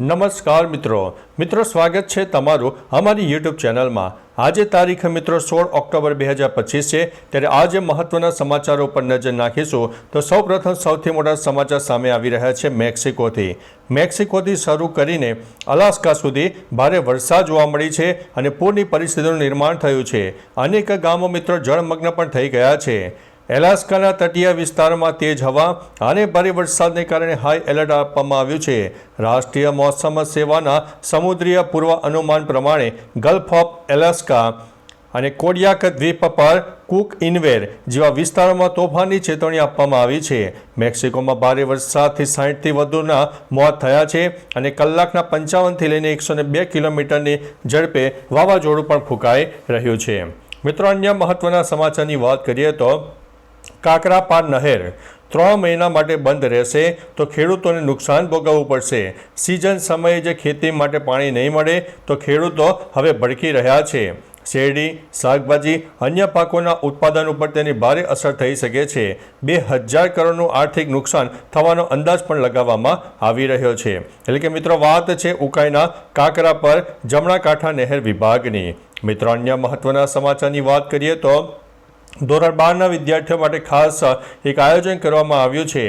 નમસ્કાર મિત્રો. મિત્રો, સ્વાગત છે તમારું અમારી યુટ્યુબ ચેનલમાં. આજે તારીખ મિત્રો સોળ ઓક્ટોબર બે હજાર પચીસ છે. ત્યારે આજે મહત્વના સમાચારો પર નજર નાખીશું. તો સૌપ્રથમ સૌથી મોટા સમાચાર સામે આવી રહ્યા છે મેક્સિકોથી. મેક્સિકોથી શરૂ કરીને અલાસ્કા સુધી ભારે વરસાદ જોવા મળી છે અને પૂરની પરિસ્થિતિનું નિર્માણ થયું છે. અનેક ગામો મિત્રો જળમગ્ન પણ થઈ ગયા છે. એલાસ્કાના તટીય વિસ્તારમાં તેજ હવા અને ભારે વરસાદને કારણે હાઈ એલર્ટ આપવામાં આવ્યું છે. રાષ્ટ્રીય મોસમ સેવાના સમુદ્રીય પૂર્વ અનુમાન પ્રમાણે ગલ્ફ ઓફ એલાસ્કા અને કોડિયાક દ્વીપ પર કુક ઇનવેર જેવા વિસ્તારોમાં તોફાનની ચેતવણી આપવામાં આવી છે. મેક્સિકોમાં ભારે વરસાદથી સાહીઠથી વધુના મોત થયા છે અને કલાકના પંચાવનથી લઈને એકસો બે કિલોમીટરની ઝડપે વાવાઝોડું પણ ફૂંકાઈ રહ્યું છે. મિત્રો, અન્ય મહત્વના સમાચારની વાત કરીએ તો કાકરાપાર નહેર. ત્રણ મહિના માટે બંધ રહેશે તો ખેડૂતોને નુકસાન ભોગવવું પડશે. સિઝન સમયે જે ખેતી માટે પાણી નહીં મળે તો ખેડૂતો હવે ભડકી રહ્યા છે. શેરડી, શાકભાજી, અન્ય પાકોના ઉત્પાદન ઉપર તેની ભારે અસર થઈ શકે છે. બે હજાર કરોડનું આર્થિક નુકસાન થવાનો અંદાજ પણ લગાવવામાં આવી રહ્યો છે. એટલે કે મિત્રો, વાત છે ઉકાઈના કાકરા પર જમણા કાંઠા નહેર વિભાગની. મિત્રો, અન્ય મહત્વના સમાચારની વાત કરીએ તો ધોરણ બારના વિદ્યાર્થીઓ માટે ખાસ એક આયોજન કરવામાં આવ્યું છે.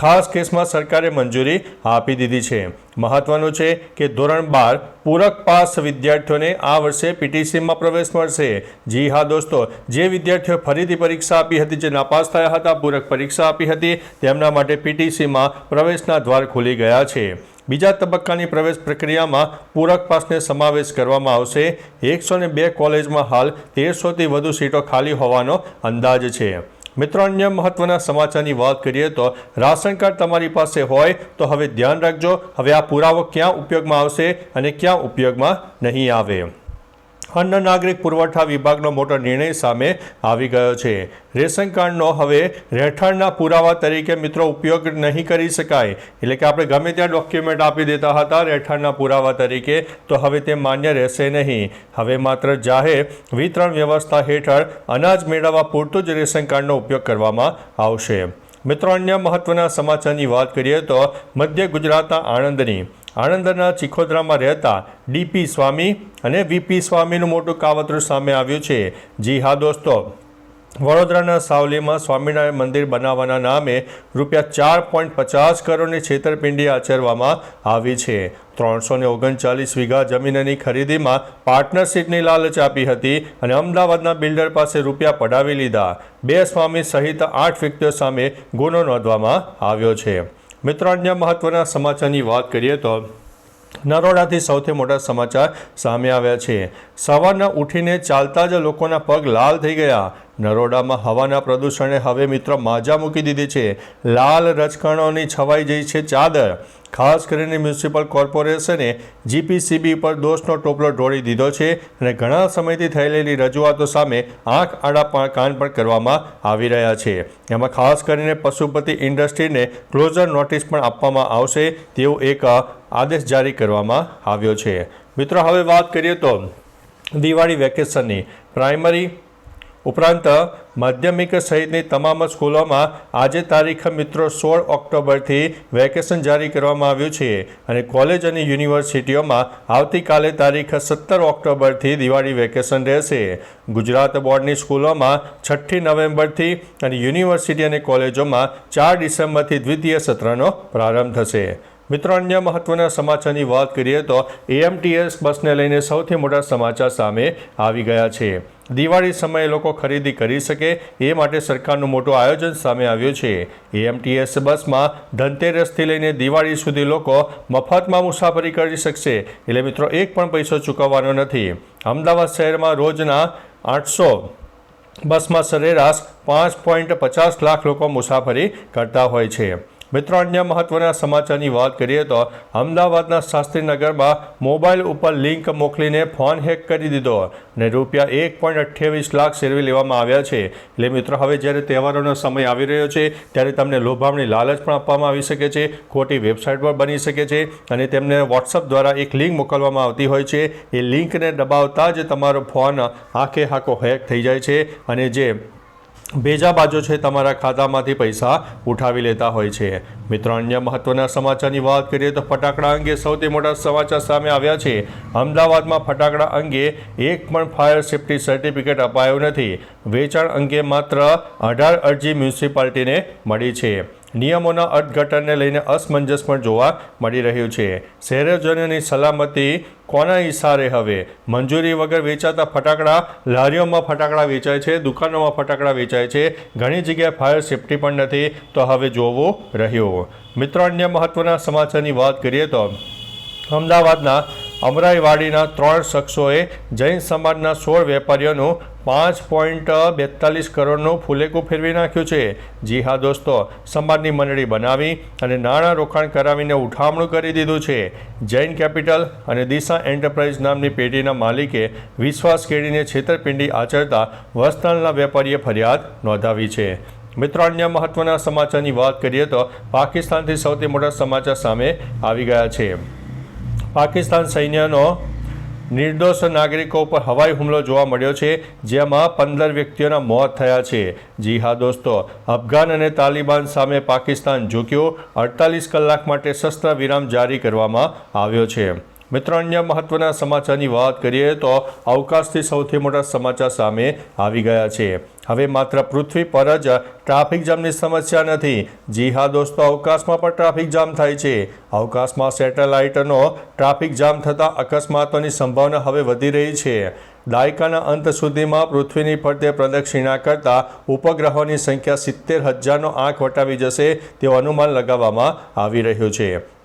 ખાસ કેસમાં સરકારે મંજૂરી આપી દીધી છે. મહત્વનું છે કે ધોરણ બાર પૂરક પાસ વિદ્યાર્થીઓને આ વર્ષે પીટીસીમાં પ્રવેશ મળશે. જી હા દોસ્તો, જે વિદ્યાર્થીઓ ફરીથી પરીક્ષા આપી હતી જે નાપાસ થયા હતા, પૂરક પરીક્ષા આપી હતી, તેમના માટે પીટીસીમાં પ્રવેશના દ્વાર ખુલી ગયા છે. બીજા તબક્કાની પ્રવેશ પ્રક્રિયામાં પૂરક પાસને સમાવેશ કરવામાં આવશે. એકસો બે કોલેજમાં હાલ તેરસોથી વધુ સીટો ખાલી હોવાનો અંદાજ છે. મિત્રો, અન્ય મહત્વના સમાચારની વાત કરીએ તો રાશન કાર્ડ તમારી પાસે હોય તો હવે ધ્યાન રાખજો. હવે આ પુરાવો ક્યાં ઉપયોગમાં આવશે અને ક્યાં ઉપયોગમાં નહીં આવે? અન્ન નાગરિક પુરવઠા વિભાગનો મોટો નિર્ણય સામે આવી ગયો છે. રેશન કાર્ડનો હવે રહેઠાણના પુરાવા તરીકે મિત્રો ઉપયોગ નહીં કરી શકાય. એટલે કે આપણે ગમે ત્યાં ડોક્યુમેન્ટ આપી દેતા હતા રહેઠાણના પુરાવા તરીકે, તો હવે તે માન્ય રહેશે નહીં. હવે માત્ર જાહેર વિતરણ વ્યવસ્થા હેઠળ અનાજ મેળવવા પૂરતું જ રેશન કાર્ડનો ઉપયોગ કરવામાં આવશે. મિત્રો, અન્ય મહત્વના સમાચારની વાત કરીએ તો મધ્ય ગુજરાતના આણંદની. આણંદના ચિખોદરામાં રહેતા ડીપી સ્વામી અને વીપી સ્વામીનું મોટું કાવતરું સામે આવ્યું છે. જી હા, દોસ્તો. વડોદરાના સાવલીમાં સ્વામિનારાયણ મંદિર બનાવવાના નામે રૂપિયા ચાર પોઈન્ટ પચાસ કરોડની છેતરપિંડી આચરવામાં આવી છે. ત્રણસો ને ઓગણચાલીસ વીઘા જમીનની ખરીદીમાં પાર્ટનરશીપની લાલચ આપી હતી અને અમદાવાદના બિલ્ડર પાસે રૂપિયા પડાવી લીધા. બે સ્વામી સહિત આઠ વ્યક્તિઓ સામે ગુનો નોંધવામાં આવ્યો છે. મિત્રો અન્ય મહત્વના સમાચારની વાત કરીએ તો નરોડાથી સૌથી મોટા સમાચાર સામે આવ્યા છે. સવારના ઉઠીને ચાલતા જ લોકોના પગ લાલ થઈ ગયા. નરોડામાં હવાના પ્રદૂષણે હવે મિત્રો માજા મૂકી દીધી છે. લાલ રજકણોની છવાઈ જઈ છે ચાદર. ખાસ કરીને મ્યુનિસિપલ કોર્પોરેશને જીપીસીબી પર દોષનો ટોપલો ઢોળી દીધો છે અને ઘણા સમયથી થયેલી રજૂઆતો સામે આંખ, આડા કાન પણ કરવામાં આવી રહ્યા છે. એમાં ખાસ કરીને પશુપતિ ઇન્ડસ્ટ્રીને ક્લોઝર નોટિસ પણ આપવામાં આવશે તેવો એક આદેશ જારી કરવામાં આવ્યો છે. મિત્રો, હવે વાત કરીએ તો દિવાળી વેકેશનની. પ્રાઇમરી ઉપરાંત, માધ્યમિક સહિતની તમામ સ્કૂલોમાં આજે તારીખ મિત્રો સોળ ઓક્ટોબરથી વેકેશન જારી કરવામાં આવ્યું છે અને કોલેજ અને યુનિવર્સિટીઓમાં આવતીકાલે તારીખ સત્તર ઓક્ટોબરથી દિવાળી વેકેશન રહેશે. ગુજરાત બોર્ડની સ્કૂલોમાં છઠ્ઠી નવેમ્બરથી અને યુનિવર્સિટી અને કોલેજોમાં ચાર ડિસેમ્બરથી દ્વિતીય સત્રનો પ્રારંભ થશે. મિત્રો, અન્ય મહત્વના સમાચારની વાત કરીએ તો એએમટીએસ બસને લઈને સૌથી મોટા સમાચાર સામે આવી ગયા છે. દિવાળી સમયે લોકો ખરીદી કરી શકે એ માટે સરકારનું મોટું આયોજન સામે આવ્યું છે. એએમટીએસ બસમાં ધનતેરસથી લઈને દિવાળી સુધી લોકો મફતમાં મુસાફરી કરી શકશે. એટલે મિત્રો, એક પણ પૈસો ચૂકવવાનો નથી. અમદાવાદ શહેરમાં રોજના આઠસો બસમાં સરેરાશ પાંચ પોઈન્ટ પચાસ લાખ લોકો મુસાફરી કરતા હોય છે. મિત્રો, અન્ય મહત્વના સમાચારની વાત કરીએ તો અમદાવાદના શાસ્ત્રીનગરમાં મોબાઈલ ઉપર લિંક મોકલીને ફોન હેક કરી દીધો અને રૂપિયા એક પોઈન્ટ અઠ્યાવીસ લાખ સેરવી લેવામાં આવ્યા છે. એટલે મિત્રો, હવે જ્યારે તહેવારોનો સમય આવી રહ્યો છે, ત્યારે તમને લોભામણી લાલચ પણ આપવામાં આવી શકે છે, ખોટી વેબસાઇટ પર બની શકે છે અને તેમને વોટ્સઅપ દ્વારા એક લિંક મોકલવામાં આવતી હોય છે. એ લિંકને દબાવતા જ તમારો ફોન આખે હાંકો હેક થઈ જાય છે અને જે બેજા બાજુ છે તમારા ખાતામાંથી પૈસા ઉઠાવી લેતા હોય છે. મિત્રો, અન્ય મહત્વના સમાચારની વાત કરીએ તો ફટાકડા અંગે સૌથી મોટા સમાચાર સામે આવ્યા છે. અમદાવાદમાં ફટાકડા અંગે એક પણ ફાયર સેફ્ટી સર્ટિફિકેટ અપાયું નથી. વેચાણ અંગે માત્ર અઢાર અરજી મ્યુનિસિપાલિટીને મળી છે. નિયમોના અર્થઘટનને લઈને અસમંજસ પણ જોવા મળી રહ્યું છે. શહેરજનોની સલામતી કોના ઇશારે હવે? મંજૂરી વગર વેચાતા ફટાકડા? લારીઓમાં ફટાકડા વેચાય છે, દુકાનોમાં ફટાકડા વેચાય છે, ઘણી જગ્યાએ ફાયર સેફ્ટી પણ નથી. તો હવે જોવું રહ્યું. મિત્રો, અન્ય મહત્વના સમાચારની વાત કરીએ તો અમદાવાદના અમરાઈવાડીના ત્રણ શખ્સોએ જૈન સમાજના સોળ વેપારીઓનું પાંચ પોઈન્ટ બેતાલીસ કરોડનું ફુલેકું ફેરવી નાખ્યું છે. જી હા દોસ્તો, સમાજની મંડળી બનાવી અને નાણાં રોકાણ કરાવીને ઉઠામણું કરી દીધું છે. જૈન કેપિટલ અને દિશા એન્ટરપ્રાઇઝ નામની પેઢીના માલિકે વિશ્વાસ કેળીને છેતરપિંડી આચરતા વસ્તાલના વેપારીએ ફરિયાદ નોંધાવી છે. મિત્રો, અન્ય મહત્વના સમાચારની વાત કરીએ તો પાકિસ્તાનથી સૌથી મોટા સમાચાર સામે આવી ગયા છે. પાકિસ્તાન સૈન્યનો નિર્દોષ નાગરિકો પર હવાઈ હુમલો જોવા મળ્યો છે, જેમાં પંદર વ્યક્તિઓના મોત થયા છે. જી હા દોસ્તો, અફઘાન અને તાલિબાન સામે પાકિસ્તાન ઝૂક્યું. અડતાલીસ કલાક માટે શસ્ત્ર વિરામ જારી કરવામાં આવ્યો છે. મિત્રો, અન્ય મહત્વના સમાચારની વાત કરીએ તો અવકાશથી સૌથી મોટા સમાચાર સામે આવી ગયા છે. હવે માત્ર પૃથ્વી પર જ ટ્રાફિક જામની સમસ્યા નથી. જી હા દોસ્તો અવકાશમાં પણ ટ્રાફિક જામ થાય છે. અવકાશમાં સેટેલાઇટનો ટ્રાફિક જામ થતાં અકસ્માતોની સંભાવના હવે વધી રહી છે. દાયકાના અંત સુધીમાં પૃથ્વીની ફરતે પ્રદક્ષિણા કરતા ઉપગ્રહોની સંખ્યા સિત્તેર હજારનો આંક વટાવી જશે તેવું અનુમાન લગાવવામાં આવી રહ્યું છે.